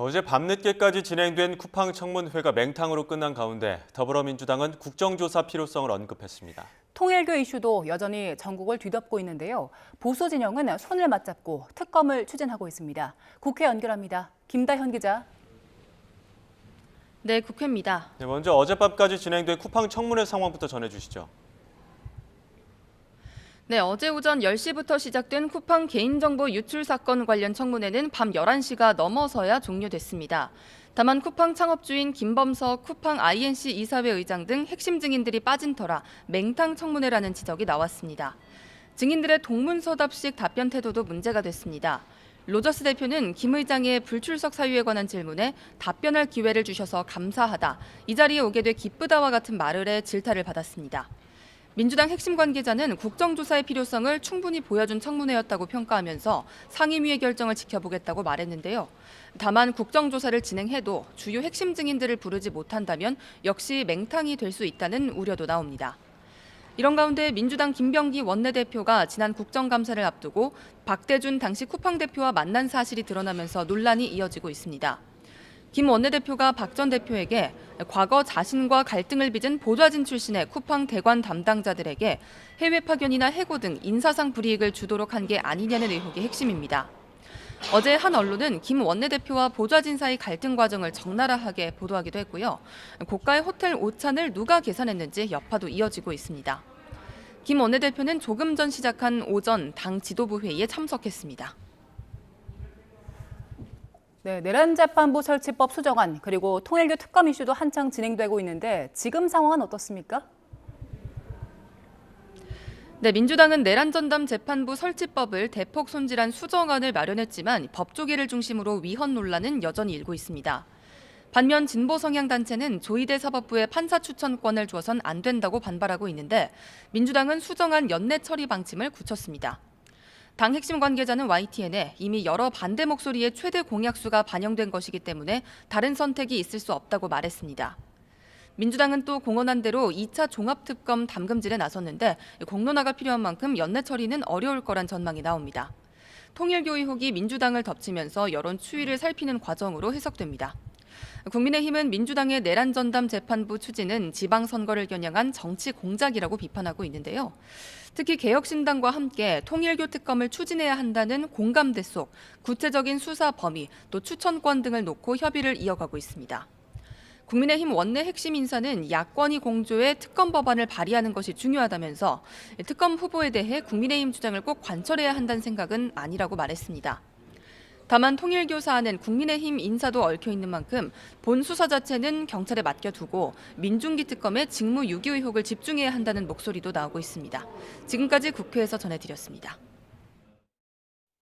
어제 밤늦게까지 진행된 쿠팡 청문회가 맹탕으로 끝난 가운데 더불어민주당은 국정조사 필요성을 언급했습니다. 통일교 이슈도 여전히 전국을 뒤덮고 있는데요. 보수 진영은 손을 맞잡고 특검을 추진하고 있습니다. 국회 연결합니다. 김다현 기자. 네, 국회입니다. 네, 먼저 어젯밤까지 진행된 쿠팡 청문회 상황부터 전해주시죠. 네, 어제 오전 10시부터 시작된 쿠팡 개인정보 유출 사건 관련 청문회는 밤 11시가 넘어서야 종료됐습니다. 다만 쿠팡 창업주인 김범석 쿠팡 INC 이사회 의장 등 핵심 증인들이 빠진 터라 맹탕 청문회라는 지적이 나왔습니다. 증인들의 동문서답식 답변 태도도 문제가 됐습니다. 로저스 대표는 김 의장의 불출석 사유에 관한 질문에 답변할 기회를 주셔서 감사하다. 이 자리에 오게 돼 기쁘다와 같은 말을 해 질타를 받았습니다. 민주당 핵심 관계자는 국정조사의 필요성을 충분히 보여준 청문회였다고 평가하면서 상임위의 결정을 지켜보겠다고 말했는데요. 다만 국정조사를 진행해도 주요 핵심 증인들을 부르지 못한다면 역시 맹탕이 될 수 있다는 우려도 나옵니다. 이런 가운데 민주당 김병기 원내대표가 지난 국정감사를 앞두고 박대준 당시 쿠팡 대표와 만난 사실이 드러나면서 논란이 이어지고 있습니다. 김 원내대표가 박 전 대표에게 과거 자신과 갈등을 빚은 보좌진 출신의 쿠팡 대관 담당자들에게 해외 파견이나 해고 등 인사상 불이익을 주도록 한 게 아니냐는 의혹이 핵심입니다. 어제 한 언론은 김 원내대표와 보좌진 사이 갈등 과정을 적나라하게 보도하기도 했고요. 고가의 호텔 오찬을 누가 계산했는지 여파도 이어지고 있습니다. 김 원내대표는 조금 전 시작한 오전 당 지도부 회의에 참석했습니다. 네, 내란 재판부 설치법 수정안 그리고 통일교 특검 이슈도 한창 진행되고 있는데 지금 상황은 어떻습니까? 네, 민주당은 내란 전담 재판부 설치법을 대폭 손질한 수정안을 마련했지만 법조계를 중심으로 위헌 논란은 여전히 일고 있습니다. 반면 진보 성향 단체는 조희대 사법부에 판사 추천권을 주어선 안 된다고 반발하고 있는데 민주당은 수정안 연내 처리 방침을 굳혔습니다. 당 핵심 관계자는 YTN에 이미 여러 반대 목소리의 최대 공약수가 반영된 것이기 때문에 다른 선택이 있을 수 없다고 말했습니다. 민주당은 또 공언한 대로 2차 종합특검 담금질에 나섰는데 공론화가 필요한 만큼 연내 처리는 어려울 거란 전망이 나옵니다. 통일교 의 혹이 민주당을 덮치면서 여론 추이를 살피는 과정으로 해석됩니다. 국민의힘은 민주당의 내란 전담 재판부 추진은 지방선거를 겨냥한 정치 공작이라고 비판하고 있는데요. 특히 개혁신당과 함께 통일교 특검을 추진해야 한다는 공감 대 속 구체적인 수사 범위 또 추천권 등을 놓고 협의를 이어가고 있습니다. 국민의힘 원내 핵심 인사는 야권이 공조해 특검 법안을 발의하는 것이 중요하다면서 특검 후보에 대해 국민의힘 주장을 꼭 관철해야 한다는 생각은 아니라고 말했습니다. 다만 통일교 사안은 국민의힘 인사도 얽혀 있는 만큼 본 수사 자체는 경찰에 맡겨두고 민중기 특검에 직무 유기 의혹을 집중해야 한다는 목소리도 나오고 있습니다. 지금까지 국회에서 전해드렸습니다.